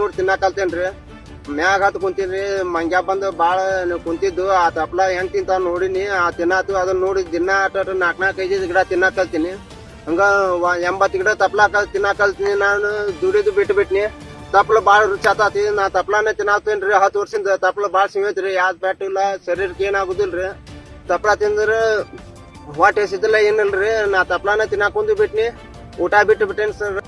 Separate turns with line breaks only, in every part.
ನೋಡಿ ತಿನ್ನಾಕ್ ಕಲ್ತೇನ್ರಿ. ಮ್ಯಾಗ ಹತ್ ಕುಂತೀನಿ ಮಂಗ್ಯ ಬಂದು ಬಾಳ ಕುಂತಿದ್ದು, ಆ ತಪ್ಲ ಹೆಂಗ್ ತಿಂತ ನೋಡಿನಿ, ಆ ತಿನ್ನಾತು ಅದನ್ನ ನೋಡಿ ದಿನ ಆಟ ನಾಲ್ಕ್ ನಾಲ್ಕು ಐದು ಗಿಡ ತಿನ್ನಾಕ್ ಕಲ್ತೀನಿ. ಹಂಗ ಎಂಬತ್ತು ಗಿಡ ತಪ್ಲ ಕಲ್ ತಿನ್ನಾಕ್ ಕಲ್ತೀನಿ, ನಾನು ದುಡಿದು ಬಿಟ್ಟು ಬಿಟ್ನಿ. ತಪ್ಲ ಬಾಳ ರುಚಿ ಆತಾತಿ, ನಾ ತಪ್ಲಾನೇ ತಿನ್ನಾತೇನ್ರಿ. ಹತ್ತು ವರ್ಷದಿಂದ ತಪ್ಲ ಬಾಳ ಸಿಗೈತ್ರಿ ಯಾವ್ದ್ ಬ್ಯಾಟ್ ಇಲ್ಲ, ಶರೀರಕ್ಕೆ ಏನಾಗುದಿಲ್ರಿ ತಪ್ಲ ತಿಂದ್ರೆ ಹೊಟ್ಟೆ ಸಿದ್ದಿಲ್ಲ ಏನಿಲ್ರಿ, ನಾ ತಪ್ಲಾನೇ ತಿನ್ನಾಕೊಂದು ಬಿಟ್ನಿ. ಊಟ ಬಿಟ್ಟು ಬಿಟ್ಟೇನಿ ಸರ್.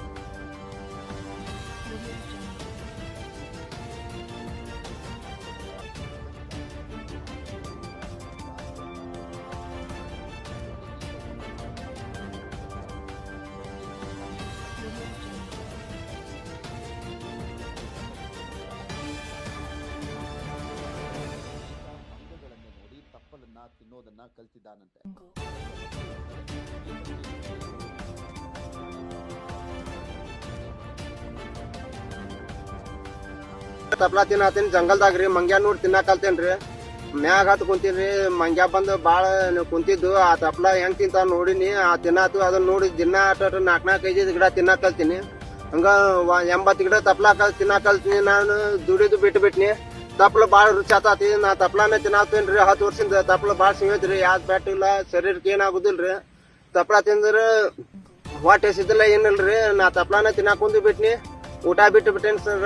ತಿನ್ನೋದನ್ನ ಕಲ್ತಿದ್ದಾನಂತೆ.
ತಪ್ಲಾ ತಿನ್ನತೀನಿ ಜಂಗಲ್ದಾಗ್ರಿ ಮಂಗ್ಯಾ ನೋಡಿ ತಿನ್ನಾಕ್ ಕಲ್ತೇನ್ರಿ ಮ್ಯಾಗ ಹತ್ ಕುಂತೀನ್ರಿ ಮಂಗ್ಯಾ ಬಂದು ಬಾಳ ಕುಂತಿದ್ದು, ಆ ತಪ್ಲಾ ಹೆಂಗ್ ತಿಂತ ನೋಡಿನಿ, ಆ ತಿನ್ನಾತು ಅದನ್ನ ನೋಡಿ ದಿನ ಅಟ ನಾಲ್ಕು ನಾಲ್ಕು ಐದು ಗಿಡ ತಿನ್ನಾಕ್ ಕಲ್ತೀನಿ. ಹಂಗ ಎಂಬತ್ತು ಗಿಡ ತಪ್ಲಾ ಕಲ್ ತಿನ್ನಾಕ್ ನಾನು ದುಡಿದು ಬಿಟ್ಟು ಬಿಟ್ನಿ ತಪ್ಲ ಬಾಳ ರುಚಿ ಆತಾತಿ. ನಾ ತಪ್ಲಾನೇ ತಿನ್ನಾತೇನ್ರಿ ಹತ್ತು ವರ್ಷದಿಂದ ತಪ್ಪಲ ಬಾಳ ಸಿಗೈತ್ರಿ ಯಾವ್ದು ಬ್ಯಾಟ್ ಇಲ್ಲ, ಶರೀರಕ್ಕೆ ಏನಾಗುದಿಲ್ರಿ ತಪ್ಪಲ ತಿಂದ್ರ ಹೊಟ್ಟೆ ಸಿದ್ದಿಲ್ಲ ಏನಿಲ್ರಿ ನಾ ತಪ್ಲಾನ ತಿನ್ನಾಕೊಂದು ಬಿಟ್ನಿ. ಊಟ ಬಿಟ್ಟು ಬಿಟ್ಟೇನಿ ಸರ್